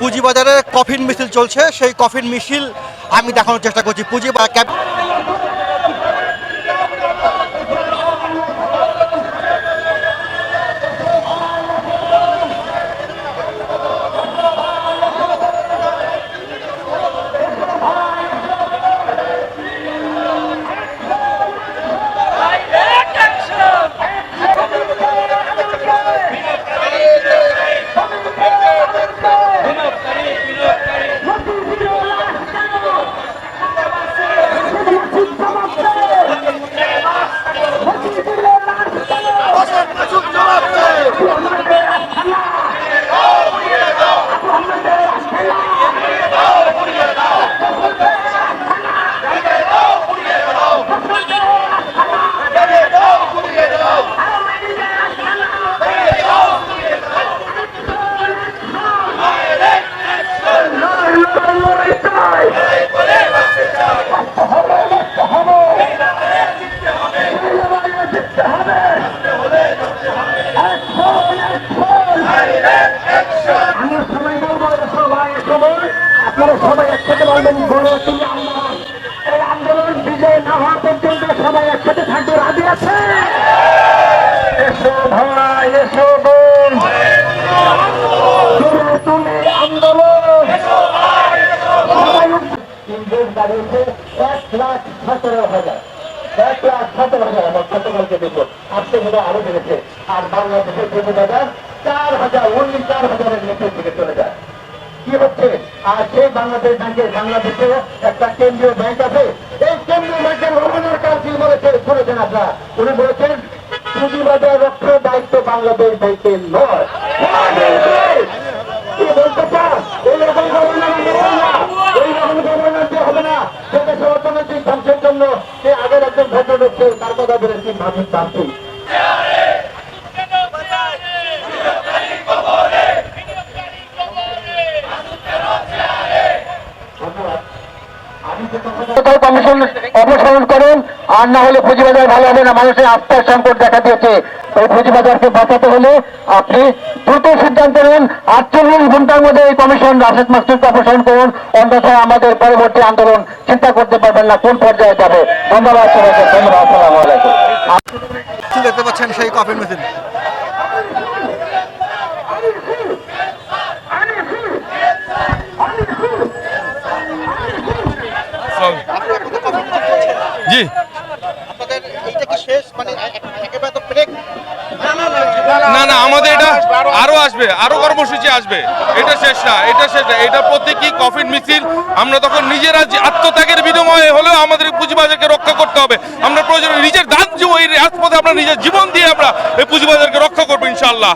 পুঁজিবাজারে কফিন মিছিল চলছে। সেই কফিন মিছিল আমি দেখানোর চেষ্টা করছি। পুঁজি বা ক্যাপ আমি সবাই বলব সবাই সবাই আপনারা সবাই একসাথে বলবেন বড় তুমি আন্দোলন এই আন্দোলন বিজয় না হওয়া পর্যন্ত সবাই একসাথে থাকতে রাজি আছে এসো, ভাই, এসো তুমি আন্দোলন দাঁড়িয়েছে এক লাখ সতেরো হাজার। এক লাখ হাজার আমার গতকালকে দেখো আজকে বোধ আরও বেড়েছে। আর বাংলাদেশের জমি বাজার চার হাজার, উনিশ চার হাজারের নিচের দিকে চলে যায়। কি হচ্ছে? আর সেই বাংলাদেশ ব্যাংকের বাংলাদেশে একটা কেন্দ্রীয় ব্যাংক আছে। এই কেন্দ্রীয় ব্যাংকের গভর্নর কাউন্সিল বলেছে? শুনেছেন আপনারা? উনি বলেছেন পুঁজিবাজার রক্ষার দায়িত্ব বাংলাদেশ ব্যাংকের নয়। বলতে চান? এইরকম গভর্নর আমরা না। এইরকম গভর্নর হবে না। সে দেশের অর্থনৈতিক ধ্বংসের জন্য সে একজন ভদ্রলোক ছিল, তার কথা বলেছি মানুষ ভাবছি কমিশন অপসারণ করুন। আর না হলে পুঁজিবাজার ভালো হবে না। মানুষের আস্থার সংকট দেখা দিয়েছে। ওই পুঁজিবাজারকে বাঁচাতে হলে আপনি দ্রুত সিদ্ধান্ত নেন। আটচল্লিশ ঘণ্টার মধ্যে এই কমিশন রাশেদ মাস্টারকে অপসারণ করুন। অন্যথায় আমাদের পরবর্তী আন্দোলন চিন্তা করতে পারবেন না, কোন পর্যায়ে যাবে। ধন্যবাদ সবাইকে। ধন্যবাদ। সেই মিছিল জি আপনাদের এইটা কি শেষ মানে একেবারে তো ব্রেক না না আমাদের এটা আরও আসবে আরও কর্মসূচি আসবে এটা শেষ না এটা শেষ না এটা প্রত্যেকই কফিন মিছিল আমরা তখন নিজেরা আত্মত্যাগের বিনিময়ে হলেও আমাদের পুঁজিবাজারকে রক্ষা করতে হবে আমরা প্রয়োজন নিজের দান জীবন এই রাজপথে আমরা নিজের জীবন দিয়ে আমরা এই পুঁজিবাজারকে রক্ষা করব ইনশাল্লাহ